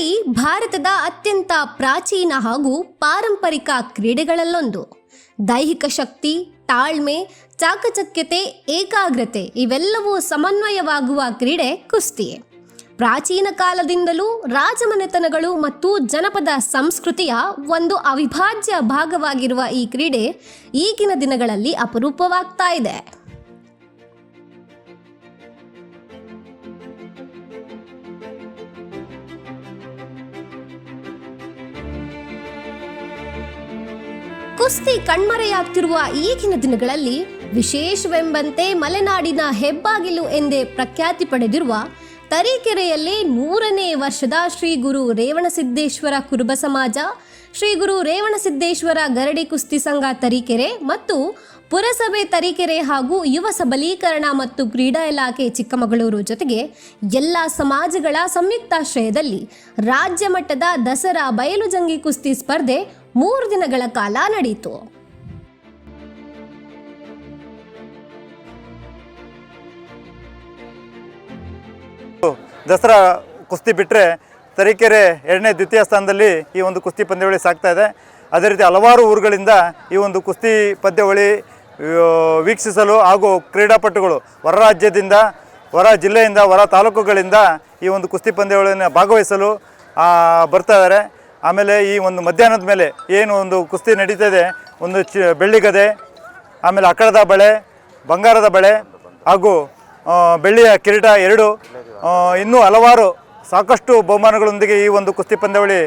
ಕುಸ್ತಿ ಭಾರತದ ಅತ್ಯಂತ ಪ್ರಾಚೀನ ಹಾಗೂ ಪಾರಂಪರಿಕ ಕ್ರೀಡೆಗಳಲ್ಲೊಂದು. ದೈಹಿಕ ಶಕ್ತಿ, ತಾಳ್ಮೆ, ಚಾಕಚಕ್ಯತೆ, ಏಕಾಗ್ರತೆ ಇವೆಲ್ಲವೂ ಸಮನ್ವಯವಾಗುವ ಕ್ರೀಡೆ ಕುಸ್ತಿ ಪ್ರಾಚೀನ ಕಾಲದಿಂದಲೂ ರಾಜಮನೆತನಗಳು ಮತ್ತು ಜನಪದ ಸಂಸ್ಕೃತಿಯ ಒಂದು ಅವಿಭಾಜ್ಯ ಭಾಗವಾಗಿರುವ ಈ ಕ್ರೀಡೆ ಈಗಿನ ದಿನಗಳಲ್ಲಿ ಅಪರೂಪವಾಗ್ತಾ ಇದೆ. ಕುಸ್ತಿ ಕಣ್ಮರೆಯಾಗ್ತಿರುವ ಈಗಿನ ದಿನಗಳಲ್ಲಿ ವಿಶೇಷವೆಂಬಂತೆ ಮಲೆನಾಡಿನ ಹೆಬ್ಬಾಗಿಲು ಎಂದೇ ಪ್ರಖ್ಯಾತಿ ಪಡೆದಿರುವ ತರೀಕೆರೆಯಲ್ಲಿ ನೂರನೇ ವರ್ಷದ ಶ್ರೀ ಗುರು ರೇವಣಸಿದ್ದೇಶ್ವರ ಕುರುಬ ಸಮಾಜ, ಶ್ರೀ ಗುರು ರೇವಣಸಿದ್ದೇಶ್ವರ ಗರಡಿ ಕುಸ್ತಿ ಸಂಘ ತರೀಕೆರೆ ಮತ್ತು ಪುರಸಭೆ ತರೀಕೆರೆ ಹಾಗೂ ಯುವ ಸಬಲೀಕರಣ ಮತ್ತು ಕ್ರೀಡಾ ಇಲಾಖೆ ಚಿಕ್ಕಮಗಳೂರು ಜೊತೆಗೆ ಎಲ್ಲ ಸಮಾಜಗಳ ಸಂಯುಕ್ತಾಶ್ರಯದಲ್ಲಿ ರಾಜ್ಯ ಮಟ್ಟದ ದಸರಾ ಬಯಲು ಜಂಗಿ ಕುಸ್ತಿ ಸ್ಪರ್ಧೆ ಮೂರು ದಿನಗಳ ಕಾಲ ನಡೆಯಿತು ದಸರಾ ಕುಸ್ತಿ ಬಿಟ್ಟರೆ ತರೀಕೆರೆ ಎರಡನೇ ದ್ವಿತೀಯ ಸ್ಥಾನದಲ್ಲಿ ಈ ಒಂದು ಕುಸ್ತಿ ಪಂದ್ಯಾವಳಿ ಸಾಕ್ತಾ ಇದೆ. ಅದೇ ರೀತಿ ಹಲವಾರು ಊರುಗಳಿಂದ ಈ ಒಂದು ಕುಸ್ತಿ ಪಂದ್ಯಾವಳಿ ವೀಕ್ಷಿಸಲು ಹಾಗೂ ಕ್ರೀಡಾಪಟುಗಳು ಹೊರ ರಾಜ್ಯದಿಂದ, ಹೊರ ಜಿಲ್ಲೆಯಿಂದ, ಹೊರ ತಾಲೂಕುಗಳಿಂದ ಈ ಒಂದು ಕುಸ್ತಿ ಪಂದ್ಯಾವಳಿಯನ್ನು ಭಾಗವಹಿಸಲು ಬರ್ತಾ ಇದ್ದಾರೆ. ಆಮೇಲೆ ಈ ಒಂದು ಮಧ್ಯಾಹ್ನದ ಮೇಲೆ ಏನು ಒಂದು ಕುಸ್ತಿ ನಡೀತದೆ, ಒಂದು ಚ ಬೆಳ್ಳಿಗದೆ ಆಮೇಲೆ ಅಕ್ಕಳದ ಬಳೆ, ಬಂಗಾರದ ಬಳೆ ಹಾಗೂ ಬೆಳ್ಳಿಯ ಕಿರೀಟ ಎರಡು ಇನ್ನೂ ಹಲವಾರು ಸಾಕಷ್ಟು ಬಹುಮಾನಗಳೊಂದಿಗೆ ಈ ಒಂದು ಕುಸ್ತಿ ಪಂದ್ಯಾವಳಿ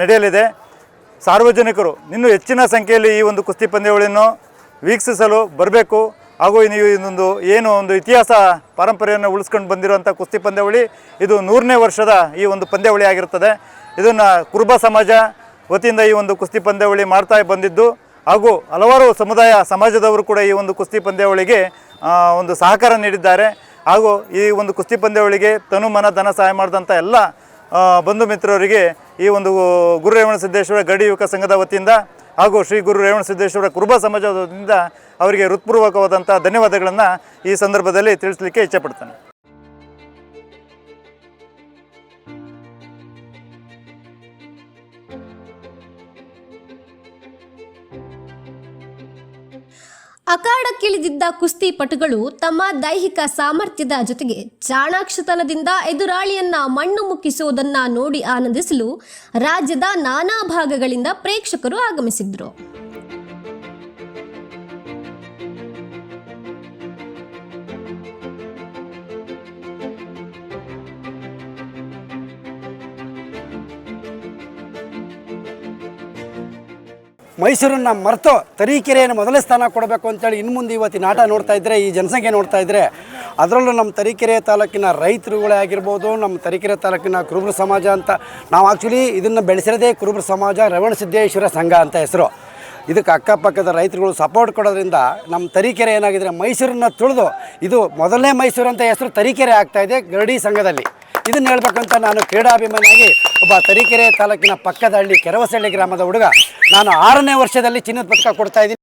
ನಡೆಯಲಿದೆ. ಸಾರ್ವಜನಿಕರು ಇನ್ನೂ ಹೆಚ್ಚಿನ ಸಂಖ್ಯೆಯಲ್ಲಿ ಈ ಒಂದು ಕುಸ್ತಿ ಪಂದ್ಯಾವಳಿಯನ್ನು ವೀಕ್ಷಿಸಲು ಬರಬೇಕು. ಹಾಗೂ ನೀವು ಇದೊಂದು ಏನು ಒಂದು ಇತಿಹಾಸ ಪರಂಪರೆಯನ್ನು ಉಳಿಸ್ಕೊಂಡು ಬಂದಿರುವಂಥ ಕುಸ್ತಿ ಪಂದ್ಯಾವಳಿ, ಇದು ನೂರನೇ ವರ್ಷದ ಈ ಒಂದು ಪಂದ್ಯಾವಳಿ ಆಗಿರುತ್ತದೆ ಇದನ್ನು ಕುರುಬ ಸಮಾಜ ವತಿಯಿಂದ ಈ ಒಂದು ಕುಸ್ತಿ ಪಂದ್ಯಾವಳಿ ಮಾಡ್ತಾ ಬಂದಿದ್ದು. ಹಾಗೂ ಹಲವಾರು ಸಮುದಾಯ ಸಮಾಜದವರು ಕೂಡ ಈ ಒಂದು ಕುಸ್ತಿ ಪಂದ್ಯಾವಳಿಗೆ ಒಂದು ಸಹಕಾರ ನೀಡಿದ್ದಾರೆ. ಹಾಗೂ ಈ ಒಂದು ಕುಸ್ತಿ ಪಂದ್ಯಾವಳಿಗೆ ತನು ಮನ ಧನ ಸಹಾಯ ಮಾಡಿದಂಥ ಎಲ್ಲ ಬಂಧು ಮಿತ್ರರಿಗೆ ಈ ಒಂದು ಗುರು ರೇವಣ ಸಿದ್ದೇಶ್ವರ ಗಡಿ ಯುವಕ ಸಂಘದ ವತಿಯಿಂದ ಹಾಗೂ ಶ್ರೀ ಗುರು ರೇವಣ ಸಿದ್ದೇಶ್ವರ ಕುರುಬ ಸಮಾಜದ ಅವರಿಗೆ ಹೃತ್ಪೂರ್ವಕವಾದಂಥ ಧನ್ಯವಾದಗಳನ್ನು ಈ ಸಂದರ್ಭದಲ್ಲಿ ತಿಳಿಸಲಿಕ್ಕೆ ಇಚ್ಛೆಪಡ್ತೇನೆ ಅಖಾಡಕ್ಕಿಳಿದಿದ್ದ ಕುಸ್ತಿ ಪಟುಗಳು ತಮ್ಮ ದೈಹಿಕ ಸಾಮರ್ಥ್ಯದ ಜೊತೆಗೆ ಚಾಣಾಕ್ಷತನದಿಂದ ಎದುರಾಳಿಯನ್ನ ಮಣ್ಣು ಮುಕ್ಕಿಸುವುದನ್ನ ನೋಡಿ ಆನಂದಿಸಲು ರಾಜ್ಯದ ನಾನಾ ಭಾಗಗಳಿಂದ ಪ್ರೇಕ್ಷಕರು ಆಗಮಿಸಿದ್ರು. ಮೈಸೂರನ್ನ ಮರೆತು ತರೀಕೆರೆಯನ್ನು ಮೊದಲೇ ಸ್ಥಾನ ಕೊಡಬೇಕು ಅಂತೇಳಿ ಇನ್ನು ಮುಂದೆ ಇವತ್ತಿನ ನಾಟ ನೋಡ್ತಾ ಇದ್ದರೆ ಈ ಜನಸಂಖ್ಯೆ ನೋಡ್ತಾ ಇದ್ದರೆ ಅದರಲ್ಲೂ ನಮ್ಮ ತರೀಕೆರೆ ತಾಲೂಕಿನ ರೈತರುಗಳೇ ಆಗಿರ್ಬೋದು, ನಮ್ಮ ತರೀಕೆರೆ ತಾಲೂಕಿನ ಕುರುಬರ ಸಮಾಜ ಅಂತ. ನಾವು ಆ್ಯಕ್ಚುಲಿ ಇದನ್ನು ಬೆಳೆಸಿರೋದೇ ಕುರುಬರ ಸಮಾಜ, ರವಣ ಸಿದ್ದೇಶ್ವರ ಸಂಘ ಅಂತ ಹೆಸರು. ಇದಕ್ಕೆ ಅಕ್ಕಪಕ್ಕದ ರೈತರುಗಳು ಸಪೋರ್ಟ್ ಕೊಡೋದ್ರಿಂದ ನಮ್ಮ ತರೀಕೆರೆ ಏನಾಗಿದೆ ಮೈಸೂರನ್ನ ತುಳಿದು, ಇದು ಮೊದಲನೇ ಮೈಸೂರು ಅಂತ ಹೆಸರು ತರೀಕೆರೆ ಆಗ್ತಾ ಇದೆ ಗರಡಿ ಸಂಘದಲ್ಲಿ. ಇದನ್ನ ಹೇಳ್ಬೇಕಂತ ನಾನು ಕ್ರೀಡಾಭಿಮಾನಿಯಾಗಿ ಒಬ್ಬ ತರೀಕೆರೆ ತಾಲೂಕಿನ ಪಕ್ಕದ ಹಳ್ಳಿ ಕೆರವಸಳ್ಳಿ ಗ್ರಾಮದ ಹುಡುಗ ನಾನು ಆರನೇ ವರ್ಷದಲ್ಲಿ ಚಿನ್ನದ ಪದಕ ಕೊಡ್ತಾ ಇದ್ದೀನಿ.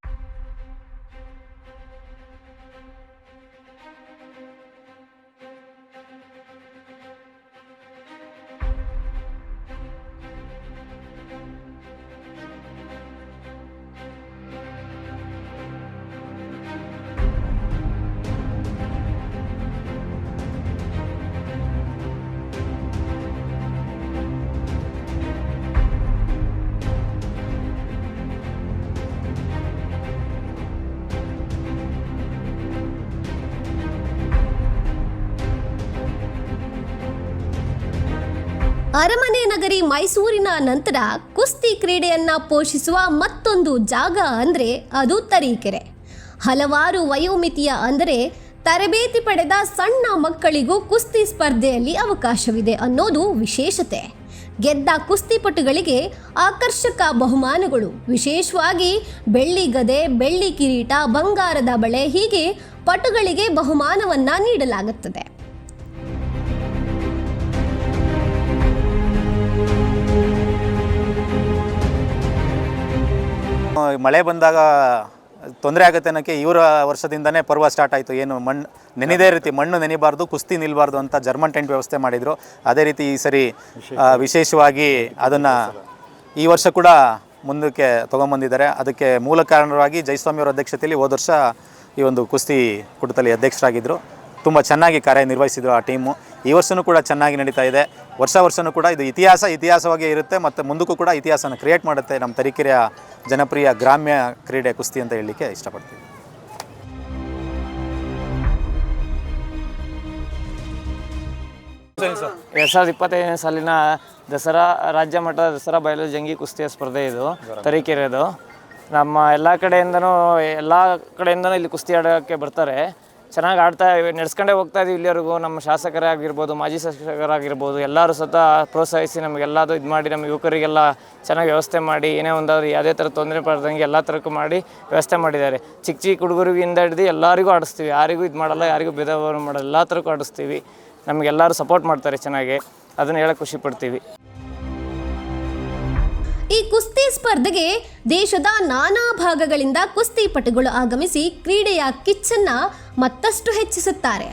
ಅರಮನೆ ನಗರಿ ಮೈಸೂರಿನ ನಂತರ ಕುಸ್ತಿ ಕ್ರೀಡೆಯನ್ನ ಪೋಷಿಸುವ ಮತ್ತೊಂದು ಜಾಗ ಅಂದ್ರೆ ಅದು ತರೀಕೆರೆ. ಹಲವಾರು ವಯೋಮಿತಿಯ ಅಂದರೆ ತರಬೇತಿ ಪಡೆದ ಸಣ್ಣ ಮಕ್ಕಳಿಗೂ ಕುಸ್ತಿ ಸ್ಪರ್ಧೆಯಲ್ಲಿ ಅವಕಾಶವಿದೆ ಅನ್ನೋದು ವಿಶೇಷತೆ. ಗೆದ್ದ ಕುಸ್ತಿಪಟುಗಳಿಗೆ ಆಕರ್ಷಕ ಬಹುಮಾನಗಳು. ವಿಶೇಷವಾಗಿ ಬೆಳ್ಳಿ ಗದೆ, ಬೆಳ್ಳಿ ಕಿರೀಟ, ಬಂಗಾರದ ಬಳೆ ಹೀಗೆ ಪಟುಗಳಿಗೆ ಬಹುಮಾನವನ್ನ ನೀಡಲಾಗುತ್ತದೆ. ಮಳೆ ಬಂದಾಗ ತೊಂದರೆ ಆಗುತ್ತೆ ಅನ್ನೋಕ್ಕೆ ಇವರ ವರ್ಷದಿಂದನೇ ಪರ್ವ ಸ್ಟಾರ್ಟ್ ಆಯಿತು. ಏನು ಮಣ್ಣು ನೆನೆದೇ ರೀತಿ ಮಣ್ಣು ನೆನಿಬಾರ್ದು, ಕುಸ್ತಿ ನಿಲ್ಬಾರ್ದು ಅಂತ ಜರ್ಮನ್ ಟೆಂಟ್ ವ್ಯವಸ್ಥೆ ಮಾಡಿದರು. ಅದೇ ರೀತಿ ಈ ಸರಿ ವಿಶೇಷವಾಗಿ ಅದನ್ನು ಈ ವರ್ಷ ಕೂಡ ಮುಂದಕ್ಕೆ ತೊಗೊಂಬಂದಿದ್ದಾರೆ. ಅದಕ್ಕೆ ಮೂಲ ಕಾರಣವಾಗಿ ಜಯಸ್ವಾಮಿಯವರ ಅಧ್ಯಕ್ಷತೆಯಲ್ಲಿ ಹೋದ ವರ್ಷ ಈ ಒಂದು ಕುಸ್ತಿ ಕೂಟದಲ್ಲಿ ಅಧ್ಯಕ್ಷರಾಗಿದ್ದರು ತುಂಬ ಚೆನ್ನಾಗಿ ಕಾರ್ಯನಿರ್ವಹಿಸಿದ್ರು ಆ ಟೀಮು. ಈ ವರ್ಷವೂ ಕೂಡ ಚೆನ್ನಾಗಿ ನಡೀತಾ ಇದೆ. ವರ್ಷ ವರ್ಷವೂ ಕೂಡ ಇದು ಇತಿಹಾಸ ಇತಿಹಾಸವಾಗಿ ಇರುತ್ತೆ ಮತ್ತು ಮುಂದಕ್ಕೂ ಕೂಡ ಇತಿಹಾಸನ ಕ್ರಿಯೇಟ್ ಮಾಡುತ್ತೆ ನಮ್ಮ ತರೀಕೆರೆಯ ಜನಪ್ರಿಯ ಗ್ರಾಮ್ಯ ಕ್ರೀಡೆ ಕುಸ್ತಿ ಅಂತ ಹೇಳಲಿಕ್ಕೆ ಇಷ್ಟಪಡ್ತೀವಿ ಎರಡ್ ಸಾವಿರದ ಇಪ್ಪತ್ತೈದನೇ ಸಾಲಿನ ದಸರಾ ರಾಜ್ಯ ಮಟ್ಟದ ದಸರಾ ಬಯಲು ಜಂಗಿ ಕುಸ್ತಿಯ ಸ್ಪರ್ಧೆ ಇದು ತರೀಕೆರೆದು. ನಮ್ಮ ಎಲ್ಲ ಕಡೆಯಿಂದನೂ ಎಲ್ಲ ಕಡೆಯಿಂದನೂ ಇಲ್ಲಿ ಕುಸ್ತಿ ಆಡೋಕ್ಕೆ ಬರ್ತಾರೆ. ಚೆನ್ನಾಗಿ ಆಡ್ತಾ ನಡ್ಸ್ಕೊಂಡೇ ಹೋಗ್ತಾ ಇದೀವಿ ಇಲ್ಲಿವರೆಗೂ. ನಮ್ಮ ಶಾಸಕರೇ ಆಗಿರ್ಬೋದು, ಮಾಜಿ ಶಾಸಕರಾಗಿರ್ಬೋದು ಎಲ್ಲರೂ ಸತ ಪ್ರೋತ್ಸಾಹಿಸಿ ನಮಗೆಲ್ಲದು ಇದು ಮಾಡಿ, ನಮ್ಮ ಯುವಕರಿಗೆಲ್ಲ ಚೆನ್ನಾಗಿ ವ್ಯವಸ್ಥೆ ಮಾಡಿ, ಏನೇ ಒಂದಾದ್ರು ಯಾವುದೇ ಥರ ತೊಂದರೆ ಪಡ್ದಂಗೆ ಎಲ್ಲ ಥರಕ್ಕೂ ಮಾಡಿ ವ್ಯವಸ್ಥೆ ಮಾಡಿದ್ದಾರೆ. ಚಿಕ್ಕ ಚಿಕ್ಕ ಹುಡುಗರಿಗಿಂದ ಹಿಡಿದು ಎಲ್ಲರಿಗೂ ಆಡಿಸ್ತೀವಿ. ಯಾರಿಗೂ ಇದು ಮಾಡಲ್ಲ, ಯಾರಿಗೂ ಭೇದಭಾವ ಮಾಡಲ್ಲ, ಎಲ್ಲ ಥರಕ್ಕೂ ಆಡಿಸ್ತೀವಿ. ನಮಗೆಲ್ಲರೂ ಸಪೋರ್ಟ್ ಮಾಡ್ತಾರೆ ಚೆನ್ನಾಗಿ. ಅದನ್ನು ಹೇಳೋಕೆ ಖುಷಿ ಪಡ್ತೀವಿ. ಸ್ಪರ್ಧೆಗೆ ದೇಶದ ನಾನಾ ಭಾಗಗಳಿಂದ ಕುಸ್ತಿಪಟುಗಳು ಆಗಮಿಸಿ ಕ್ರೀಡೆಯ ಕಿಚ್ಚನ್ನ ಮತ್ತಷ್ಟು ಹೆಚ್ಚಿಸುತ್ತಾರೆ.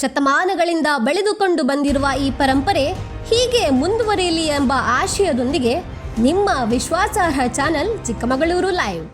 ಶತಮಾನಗಳಿಂದ ಬೆಳೆದುಕೊಂಡು ಬಂದಿರುವ ಈ ಪರಂಪರೆ ಹೀಗೆ ಮುಂದುವರಿಯಲಿ ಎಂಬ ಆಶಯದೊಂದಿಗೆ ನಿಮ್ಮ ವಿಶ್ವಾಸಾರ್ಹ ಚಾನೆಲ್ ಚಿಕ್ಕಮಗಳೂರು ಲೈವ್.